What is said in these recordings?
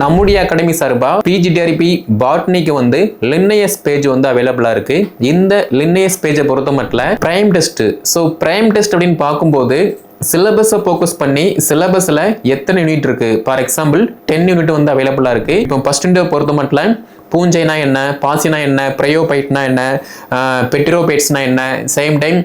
நம்முடைய அகாடமி சார்பாக பிஜிடிஆர்பி பாட்னிக்கு வந்து லின்னையஸ் பேஜ் வந்து அவைலபிளாக இருக்கு. இந்த லின்னையஸ் பேஜை பொறுத்த மட்டும் prime test so prime test அப்படின்னு பார்க்கும்போது சிலபஸை ஃபோக்கஸ் பண்ணி சிலபஸில் எத்தனை யூனிட் இருக்கு? ஃபார் எக்ஸாம்பிள் டென் யூனிட் வந்து அவைலபிளாக இருக்கு. இப்போ ஃபர்ஸ்ட் பொறுத்த மட்டும் பூஞ்சைனா என்ன பாசினா என்ன பிரயோபைட்னா என்ன பெட்ரோபைட்ஸ்னா என்ன சேம் டைம்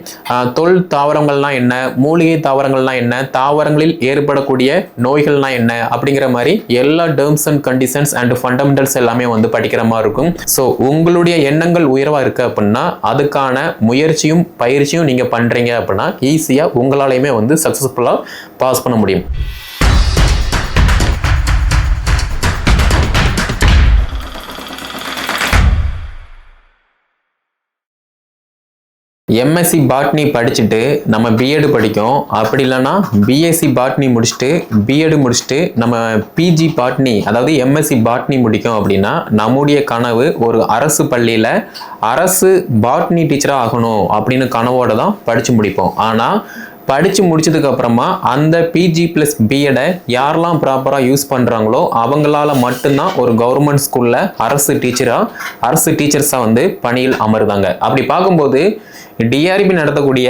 தொல் தாவரங்கள்னா என்ன மூலிகை தாவரங்கள்னா என்ன தாவரங்களில் ஏற்படக்கூடிய நோய்கள்னா என்ன அப்படிங்கிற மாதிரி எல்லா terms and conditions and fundamentals எல்லாமே வந்து படிக்கிற மாதிரி இருக்கும். ஸோ உங்களுடைய எண்ணங்கள் உயர்வாக இருக்கு அப்படின்னா அதுக்கான முயற்சியும் பயிற்சியும் நீங்கள் பண்ணுறீங்க அப்படின்னா ஈஸியாக உங்களாலையுமே வந்து சக்ஸஸ்ஃபுல்லாக பாஸ் பண்ண முடியும். எம்எஸ்சி பாட்னி படிச்சுட்டு நம்ம பிஎட் படிக்கும். அப்படி இல்லைன்னா பிஎஸ்சி பாட்னி முடிச்சுட்டு பிஎட் முடிச்சுட்டு நம்ம பிஜி பாட்னி அதாவது எம்எஸ்சி பாட்னி முடிக்கும் அப்படின்னா நம்முடைய கனவு ஒரு அரசு பள்ளியில் அரசு பாட்னி டீச்சராக ஆகணும் அப்படின்னு கனவோடு தான் படித்து முடிப்போம். ஆனால் படித்து முடிச்சதுக்கு அப்புறமா அந்த பிஜி ப்ளஸ் பிஎடை யாரெல்லாம் ப்ராப்பராக யூஸ் பண்ணுறாங்களோ அவங்களால மட்டும்தான் ஒரு கவர்மெண்ட் ஸ்கூலில் அரசு டீச்சராக அரசு டீச்சர்ஸாக வந்து பணியில் அமருதாங்க. அப்படி பார்க்கும்போது டிஆர்பி நடத்தக்கூடிய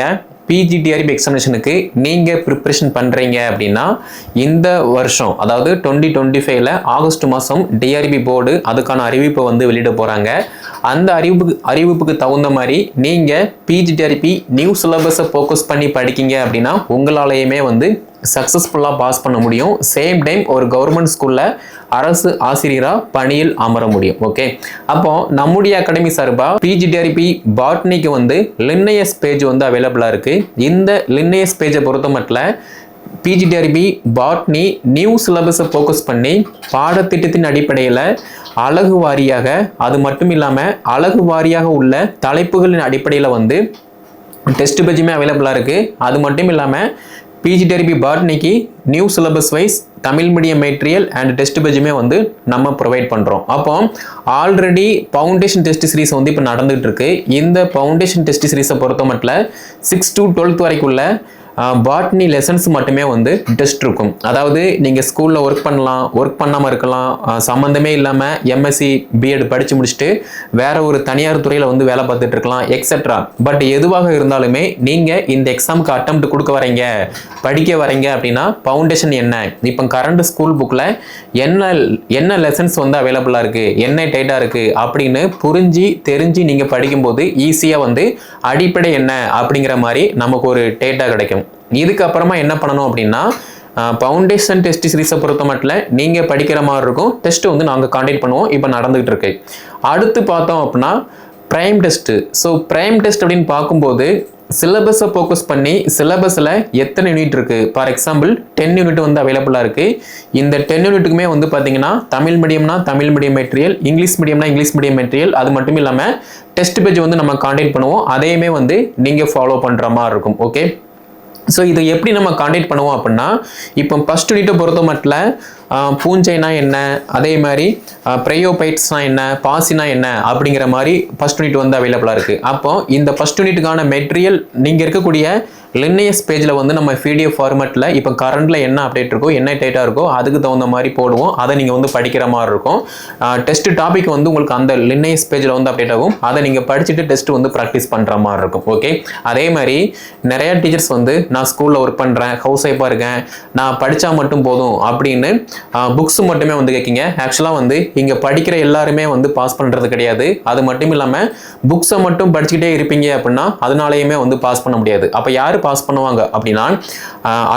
பிஜிடிஆர்பி எக்ஸாமினேஷனுக்கு நீங்கள் ப்ரிப்ரேஷன் பண்ணுறீங்க அப்படின்னா இந்த வருஷம் அதாவது டுவெண்ட்டி டுவெண்ட்டி ஃபைவ்ல ஆகஸ்ட் மாதம் டிஆர்பி போர்டு அதுக்கான அறிவிப்பை வந்து வெளியிட போகிறாங்க அந்த அறிவிப்புக்கு அறிவிப்புக்கு தகுந்த மாதிரி நீங்கள் பிஜிடிஆர்பி நியூ சிலபஸை ஃபோக்கஸ் பண்ணி படிக்கீங்க அப்படின்னா உங்களாலேயுமே வந்து சக்ஸஸ்ஃபுல்லாக பாஸ் பண்ண முடியும். சேம் டைம் ஒரு கவர்மெண்ட் ஸ்கூலில் அரசு ஆசிரியராக பணியில் அமர முடியும். ஓகே அப்போ நம்முடைய அகாடமி சார்பாக பிஜிடிஆர்பி பாட்னிக்கு வந்து லின்னையஸ் பேஜ் வந்து அவைலபிளாக இருக்குது இந்த லின்னையஸ் பேஜை பொறுத்த மட்டும் பிஜிடிஆர்பி பாட்னி நியூ சிலபஸை ஃபோக்கஸ் பண்ணி பாடத்திட்டத்தின் அடிப்படையில் அழகு வாரியாக அது மட்டும் இல்லாமல் அழகு வாரியாக உள்ள தலைப்புகளின் அடிப்படையில் வந்து டெஸ்ட் பேஜுமே அவைலபிளாக இருக்குது அது மட்டும் இல்லாமல் PG TRB பாட்னிக்கு new syllabus wise Tamil medium material and test பேஜுமே வந்து நம்ம ப்ரொவைட் பண்ணுறோம் அப்போ ஆல்ரெடி ஃபவுண்டேஷன் டெஸ்ட் சீரிஸ் வந்து இப்போ நடந்துகிட்டு இருக்கு. இந்த ஃபவுண்டேஷன் டெஸ்ட் சீரிஸை பொறுத்த மட்டும் சிக்ஸ் டு டுவெல்த் வரைக்குள்ள பாட்னி லெசன்ஸ் மட்டுமே வந்து டெஸ்ட் இருக்கும். அதாவது நீங்கள் ஸ்கூலில் ஒர்க் பண்ணலாம் ஒர்க் பண்ணாமல் இருக்கலாம் சம்மந்தமே இல்லாமல் எம்எஸ்சி பிஎட் படித்து முடிச்சுட்டு வேற ஒரு தனியார் துறையில் வந்து வேலை பார்த்துட்டு இருக்கலாம் எக்ஸெட்ரா பட் எதுவாக இருந்தாலுமே நீங்கள் இந்த எக்ஸாமுக்கு அட்டம் கொடுக்க வரீங்க படிக்க வரீங்க அப்படின்னா ஃபவுண்டேஷன் என்ன? இப்போ கரண்ட் ஸ்கூல் புக்கில் என்ன என்ன லெசன்ஸ் வந்து அவைலபிளாக இருக்குது என்ன டைட்டாக இருக்குது அப்படின்னு புரிஞ்சு தெரிஞ்சு நீங்கள் படிக்கும்போது ஈஸியாக வந்து அடிப்படை என்ன அப்படிங்கிற மாதிரி நமக்கு ஒரு டேட்டா கிடைக்கும். இதுக்கப்புறமா என்ன பண்ணணும் அப்படின்னா ஃபவுண்டேஷன் டெஸ்ட் சீரிஸை பொறுத்த மட்டும் நீங்கள் படிக்கிற மாதிரி இருக்கும். டெஸ்ட்டு வந்து நாங்கள் காண்டக்ட் பண்ணுவோம். இப்போ நடந்துகிட்டு இருக்கு. அடுத்து பார்த்தோம் அப்படின்னா prime test so prime test அப்படின்னு பார்க்கும்போது சிலபஸை ஃபோக்கஸ் பண்ணி சிலபஸில் எத்தனை யூனிட் இருக்குது ஃபார் எக்ஸாம்பிள் டென் யூனிட் வந்து அவைலபிளாக இருக்குது இந்த டென் யூனிட்டுக்குமே வந்து பார்த்தீங்கன்னா தமிழ் மீடியம்னா தமிழ் மீடியம் மெட்டீரியல் இங்கிலீஷ் மீடியம்னா இங்கிலீஷ் மீடியம் மெட்டீரியல் அது மட்டும் இல்லாமல் டெஸ்ட் பேஜ் வந்து நம்ம காண்டக்ட் பண்ணுவோம். அதையுமே வந்து நீங்கள் ஃபாலோ பண்ணுற மாதிரி இருக்கும். ஓகே ஸோ இதை எப்படி நம்ம காண்டாக்ட் பண்ணுவோம் அப்படின்னா இப்போ ஃபஸ்ட் யூனிட்டை பொறுத்த மட்டும் பூஞ்சைனா என்ன? அதே மாதிரி ப்ரையோபைட்ஸ்னா என்ன? பாசினா என்ன? அப்படிங்கிற மாதிரி ஃபஸ்ட் யூனிட் வந்து அவைலபிளாக இருக்குது அப்போ இந்த ஃபஸ்ட் யூனிட்டுக்கான மெட்டீரியல் நீங்கள் இருக்கக்கூடிய லின்னையஸ் பேஜில் வந்து நம்ம பிடிஎஃப் ஃபார்மேட்டில் இப்போ கரண்டில் என்ன அப்டேட் இருக்கோ என்ன டேட்டாக இருக்கோ அதுக்கு தகுந்த மாதிரி போடுவோம். அதை நீங்கள் வந்து படிக்கிற மாதிரி இருக்கும். டெஸ்ட் டாபிக் வந்து உங்களுக்கு அந்த லின்னையஸ் பேஜில் வந்து அப்டேட் ஆகும். அதை நீங்கள் படிச்சுட்டு டெஸ்ட் வந்து ப்ராக்டிஸ் பண்ணுற மாதிரி இருக்கும். ஓகே அதே மாதிரி நிறையா டீச்சர்ஸ் வந்து நான் ஸ்கூலில் ஒர்க் பண்ணுறேன் ஹவுஸ் ஒய்ஃபாக இருக்கேன். நான் படித்தா மட்டும் போதும். அப்படின்னு புக்ஸ் மட்டுமே வந்து கேட்கிங்க ஆக்சுவலாக வந்து இங்கே படிக்கிற எல்லாருமே வந்து பாஸ் பண்ணுறது கிடையாது. அது மட்டும் இல்லாமல் புக்ஸை மட்டும் படிச்சுக்கிட்டே இருப்பீங்க அப்படின்னா அதனாலேயுமே வந்து பாஸ் பண்ண முடியாது. அப்போ யார் பாஸ் பண்ணுவாங்க அப்படின்னா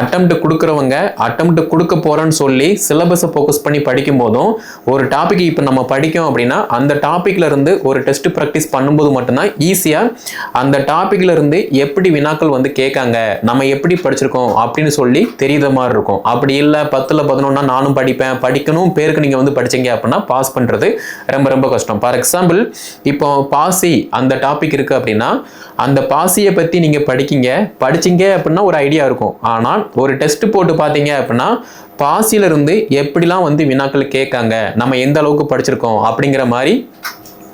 அட்டம்ப்ட் கொடுக்குறவங்க அட்டம்ப்ட் கொடுக்க போகிறேன்னு சொல்லி சிலபஸை ஃபோக்கஸ் பண்ணி படிக்கும் போதும் ஒரு டாபிக் இப்போ நம்ம படிக்கும் அப்படின்னா அந்த டாப்பிக்கில் இருந்து ஒரு டெஸ்ட் ப்ராக்டிஸ் பண்ணும்போது மட்டும்தான் ஈஸியாக அந்த டாப்பிக்கில் இருந்து எப்படி வினாக்கள் வந்து கேட்காங்க நம்ம எப்படி படிச்சிருக்கோம் அப்படின்னு சொல்லி தெரியுத மாதிரி இருக்கும். அப்படி இல்லை பத்தில் பதினொன்னா நானும் படிப்பேன். படிக்கணும் பேருக்கு நீங்கள் வந்து படிச்சீங்க அப்படின்னா பாஸ் பண்ணுறது ரொம்ப ரொம்ப கஷ்டம். ஃபார் எக்ஸாம்பிள் இப்போ பாசி அந்த டாபிக் இருக்குது அப்படின்னா அந்த பாசியை பற்றி நீங்கள் படிக்கீங்க. படிச்சீங்க அப்படின்னா ஒரு ஐடியா இருக்கும். ஆனால் ஒரு டெஸ்ட் போட்டு பார்த்தீங்க அப்படின்னா பாசியிலிருந்து எப்படிலாம் வந்து வினாக்கள் கேட்காங்க நம்ம எந்த அளவுக்கு படிச்சிருக்கோம் அப்படிங்கிற மாதிரி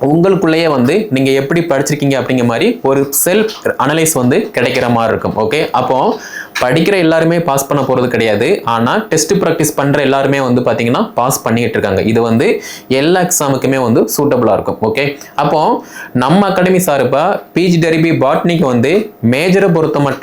உங்களுக்குள்ளேயே வந்து நீங்கள் எப்படி படிச்சிருக்கீங்க அப்படிங்கிற மாதிரி ஒரு செல்ஃப் அனலைஸ் வந்து கிடைக்கிற மாதிரி இருக்கும். ஓகே அப்போது படிக்கிற எல்லாருமே பாஸ் பண்ண போகிறது கிடையாது. ஆனால் டெஸ்ட் ப்ராக்டிஸ் பண்ணுற எல்லாருமே வந்து பார்த்தீங்கன்னா பாஸ் பண்ணிக்கிட்டு இருக்காங்க. இது வந்து எல்லா எக்ஸாமுக்குமே வந்து சூட்டபுளாக இருக்கும். ஓகே அப்போ நம்ம அகாடமி சார்பாக பிஜி டெரிபி பாட்னிக்கு வந்து மேஜரை பொறுத்த மட்டும்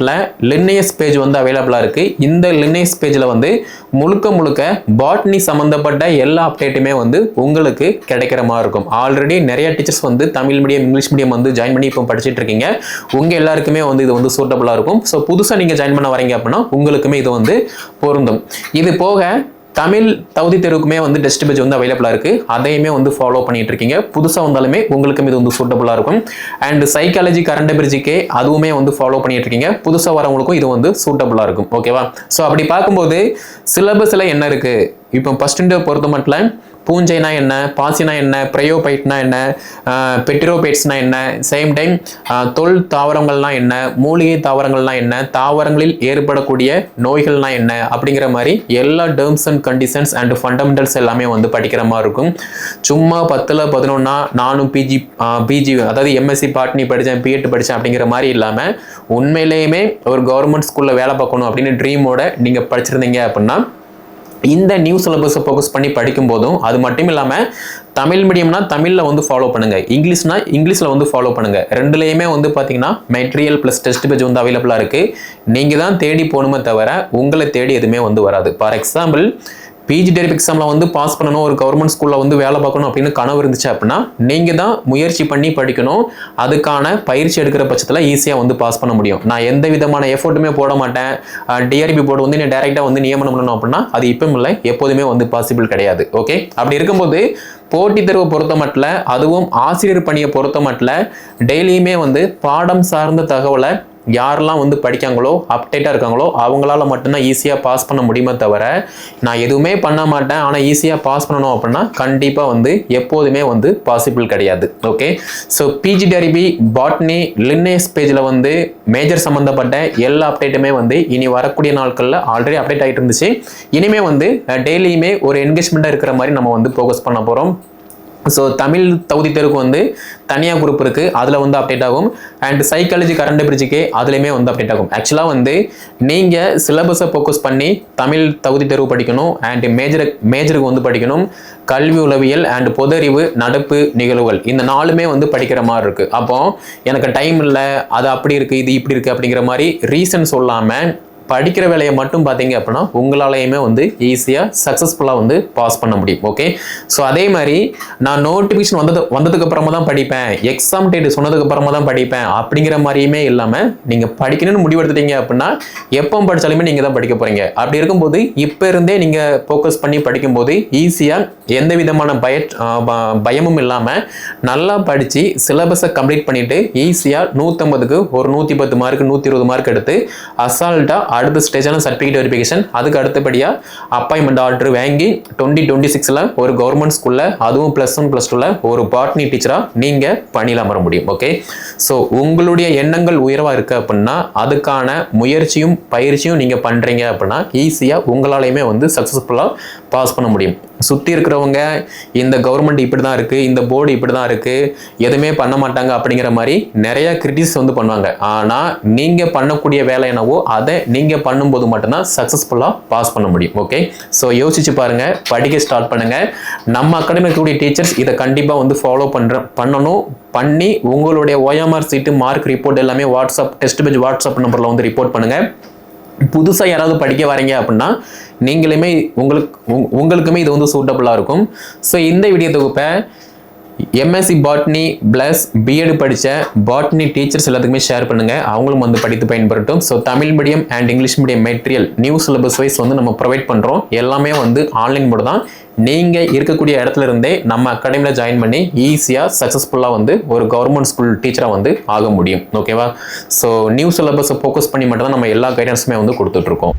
லின்னையஸ் பேஜ் வந்து அவைலபிளாக இருக்குது இந்த லின்னையஸ் பேஜில் வந்து முழுக்க முழுக்க பாட்னி சம்மந்தப்பட்ட எல்லா அப்டேட்டுமே வந்து உங்களுக்கு கிடைக்கிற மாதிரி இருக்கும். ஆல்ரெடி நிறைய டீச்சர்ஸ் வந்து தமிழ் மீடியம் இங்கிலீஷ் மீடியம் வந்து ஜாயின் பண்ணி இப்போ படிச்சுட்டு இருக்கீங்க. உங்கள் எல்லாருக்குமே வந்து இது வந்து சூட்டபுளாக இருக்கும். ஸோ புதுசாக நீங்கள் ஜாயின் பண்ண வரீங்க அப்படின்னா உங்களுக்குமே இது வந்து பொருந்தும். இது போக தமிழ் தகுதி தேர்வுக்குமே வந்து டெஸ்ட் பேஜ் வந்து அவைலபிளாக இருக்குது அதையுமே வந்து ஃபாலோ பண்ணிட்டு இருக்கீங்க. புதுசாக வந்தாலுமே உங்களுக்கும் இது வந்து சூட்டபுளாக இருக்கும். அண்ட் சைக்காலஜி கரண்ட் பிரிட்ஜுக்கே அதுவுமே வந்து ஃபாலோ பண்ணிட்டு இருக்கீங்க. புதுசாக வரவங்களுக்கும் இது வந்து சூட்டபுளாக இருக்கும். ஓகேவா ஸோ அப்படி பார்க்கும்போது சிலபஸில் என்ன இருக்குது இப்போ ஃபஸ்ட் பொறுத்த மட்டும் பூஞ்சைனா என்ன பாசினா என்ன பிரயோபைட்னா என்ன பெட்ரோபைட்ஸ்னா என்ன சேம் டைம் தொல் தாவரங்கள்னா என்ன மூலிகை தாவரங்கள்னா என்ன தாவரங்களில் ஏற்படக்கூடிய நோய்கள்னா என்ன அப்படிங்கிற மாதிரி எல்லா terms and conditions and fundamentals எல்லாமே வந்து படிக்கிற மாதிரி இருக்கும். சும்மா பத்தில் பதினொன்னா நானும் பிஜி பிஜி அதாவது எம்எஸ்சி பாட்னி படித்தேன் பிஎட் படித்தேன் அப்படிங்கிற மாதிரி இல்லாமல் உண்மையிலேயுமே ஒரு கவர்மெண்ட் ஸ்கூலில் வேலை பார்க்கணும் அப்படின்னு ட்ரீமோட நீங்கள் படிச்சிருந்தீங்க அப்படின்னா இந்த நியூ சிலபஸை ஃபோக்கஸ் பண்ணி படிக்கும் போதும் அது மட்டும் இல்லாமல் தமிழ் மீடியம்னா தமிழில் வந்து ஃபாலோ பண்ணுங்க. இங்கிலீஷ்னா இங்கிலீஷில் வந்து ஃபாலோ பண்ணுங்க. ரெண்டுலேயுமே வந்து பார்த்தீங்கன்னா மெட்டீரியல் ப்ளஸ் டெஸ்ட் பேஜ் வந்து அவைலபிளாக இருக்குது நீங்கள் தான் தேடி போகணுமே தவிர உங்களை தேடி எதுவுமே வந்து வராது. ஃபார் எக்ஸாம்பிள் பிஜி டெரிப் எக்ஸாமில் வந்து பாஸ் பண்ணணும் ஒரு கவர்மெண்ட் ஸ்கூலில் வந்து வேலை பார்க்கணும் அப்படின்னு கனவு இருந்துச்சு அப்படின்னா நீங்கள் தான் முயற்சி பண்ணி படிக்கணும். அதுக்கான பயிற்சி எடுக்கிற பட்சத்தில் ஈஸியாக வந்து பாஸ் பண்ண முடியும். நான் எந்த விதமான எஃபோர்ட்டுமே போட மாட்டேன். டிஆர்பி போர்டு வந்து நீ டேரெக்டாக வந்து நியமனம் பண்ணணும் அப்படின்னா அது இப்பவும் இல்லை எப்போதுமே வந்து பாசிபிள் கிடையாது. ஓகே அப்படி இருக்கும்போது போட்டித் தேர்வை பொறுத்த மட்டும் அதுவும் ஆசிரியர் பணியை பொறுத்த மட்டும் டெய்லியுமே வந்து பாடம் சார்ந்த தகவலை யாரெல்லாம் வந்து படிக்காங்களோ அப்டேட்டாக இருக்காங்களோ அவங்களால மட்டும்தான் ஈஸியாக பாஸ் பண்ண முடியுமே தவிர நான் எதுவுமே பண்ண மாட்டேன். ஆனால் ஈஸியாக பாஸ் பண்ணணும் அப்படின்னா கண்டிப்பாக வந்து எப்போதுமே வந்து பாசிபிள் கிடையாது. Okay so PG TRB botany Linnaeus பேஜில் வந்து மேஜர் சம்மந்தப்பட்ட எல்லா அப்டேட்டுமே வந்து இனி வரக்கூடிய நாட்களில் ஆல்ரெடி அப்டேட் ஆகிட்டு இருந்துச்சு. இனிமே வந்து டெய்லியுமே ஒரு என்கேஜ்மெண்ட்டாக இருக்கிற மாதிரி நம்ம வந்து ஃபோக்கஸ் பண்ண போகிறோம் ஸோ தமிழ் தகுதி தேர்வுக்கு வந்து தனியாக குரூப் இருக்குது அதில் வந்து அப்டேட் ஆகும். அண்ட் சைக்காலஜி கரண்ட் பிரிட்ஜுக்கு அதுலேயுமே வந்து அப்டேட் ஆகும். ஆக்சுவலாக வந்து நீங்கள் சிலபஸை ஃபோக்கஸ் பண்ணி தமிழ் தகுதி தேர்வு படிக்கணும். அண்ட் மேஜர் மேஜருக்கு வந்து படிக்கணும். கல்வி உளவியல் அண்ட் பொதறிவு நடப்பு நிகழ்வுகள் இந்த நாலுமே வந்து படிக்கிற மாதிரி இருக்குது அப்போது எனக்கு டைம் இல்லை அது அப்படி இருக்குது இது இப்படி இருக்குது அப்படிங்கிற மாதிரி ரீசன் சொல்லாமல் படிக்கிற வேலையை மட்டும் பார்த்தீங்க அப்படின்னா உங்களாலையுமே வந்து ஈஸியாக சக்ஸஸ்ஃபுல்லாக வந்து பாஸ் பண்ண முடியும் ஓகே ஸோ அதே மாதிரி நான் நோட்டிஃபிகேஷன் வந்தது வந்ததுக்கு அப்புறமா தான் படிப்பேன். எக்ஸாம் டேட் சொன்னதுக்கு அப்புறமா தான் படிப்பேன். அப்படிங்கிற மாதிரியுமே இல்லாமல் நீங்கள் படிக்கணும்னு முடிவெடுத்துட்டீங்க அப்படின்னா எப்போ படித்தாலுமே நீங்கள் தான் படிக்க போகிறீங்க அப்படி இருக்கும்போது இப்போ இருந்தே நீங்கள் ஃபோக்கஸ் பண்ணி படிக்கும்போது ஈஸியாக எந்த விதமான பய பயமும் இல்லாமல் நல்லா படித்து சிலபஸை கம்ப்ளீட் பண்ணிவிட்டு ஈஸியாக நூற்றம்பதுக்கு ஒரு நூற்றி பத்து மார்க் நூற்றி இருபது மார்க் எடுத்து அசால்ட்டாக அடுத்த ஸ்டேஜான சர்டிஃபிகேட் வெரிஃபிகேஷன் அதுக்கு அடுத்தபடியாக அப்பாயின்மெண்ட் ஆர்டர் வாங்கி டுவெண்ட்டி டுவெண்ட்டி சிக்ஸில் ஒரு கவர்மெண்ட் ஸ்கூலில் அதுவும் ப்ளஸ் ஒன் ப்ளஸ் டூவில் ஒரு பாட்னி டீச்சராக நீங்கள் பணியில் அமர முடியும். ஓகே ஸோ உங்களுடைய எண்ணங்கள் உயர்வாக இருக்குது அப்படின்னா அதுக்கான முயற்சியும் பயிற்சியும் நீங்கள் பண்ணுறீங்க அப்படின்னா ஈஸியாக உங்களாலையுமே வந்து சக்ஸஸ்ஃபுல்லாக பாஸ் பண்ண முடியும். சுற்றி இருக்கிறவங்க இந்த கவர்மெண்ட் இப்படி தான் இருக்குது இந்த போர்டு இப்படி தான் இருக்குது எதுவுமே பண்ண மாட்டாங்க அப்படிங்கிற மாதிரி நிறைய கிரிட்டிஸ் வந்து பண்ணுவாங்க. ஆனால் நீங்கள் பண்ணக்கூடிய வேலை என்னவோ அதை நீங்கள் பண்ணும்போது மட்டும்தான் சக்ஸஸ்ஃபுல்லாக பாஸ் பண்ண முடியும். ஓகே ஸோ யோசிச்சு பாருங்கள் படிக்க ஸ்டார்ட் பண்ணுங்கள் நம்ம அகாடமி இருக்கக்கூடிய டீச்சர்ஸ் இதை கண்டிப்பாக வந்து ஃபாலோ பண்ணுற பண்ணணும். பண்ணி உங்களுடைய ஓஎம்ஆர் சீட்டு மார்க் ரிப்போர்ட் எல்லாமே வாட்ஸ்அப் டெஸ்ட் பேஜ் வாட்ஸ்அப் நம்பரில் வந்து ரிப்போர்ட் பண்ணுங்கள் புதுசாக யாராவது படிக்க வரீங்க அப்படின்னா நீங்களுமே உங்களுக்கு உங்களுக்குமே இது வந்து சூட்டபுளாக இருக்கும். ஸோ இந்த வீடியோ தொகுப்பை MSc botany plus B Ed படித்த பாட்னி டீச்சர்ஸ் எல்லாத்துக்குமே ஷேர் பண்ணுங்கள் அவங்களும் வந்து படித்து பயன்படுத்தும் so Tamil medium and English medium material new syllabus wise வந்து நம்ம ப்ரொவைட் பண்ணுறோம் எல்லாமே வந்து ஆன்லைன் மோடு தான். நீங்கள் இருக்கக்கூடிய இடத்துல இருந்தே நம்ம அகாடமியில் ஜாயின் பண்ணி ஈஸியாக சக்ஸஸ்ஃபுல்லாக வந்து ஒரு கவர்மெண்ட் ஸ்கூல் டீச்சராக வந்து ஆக முடியும். ஓகேவா ஸோ நியூ சிலபஸை ஃபோக்கஸ் பண்ணி மட்டும் தான் நம்ம எல்லா கைடன்ஸுமே வந்து கொடுத்துட்ருக்கோம்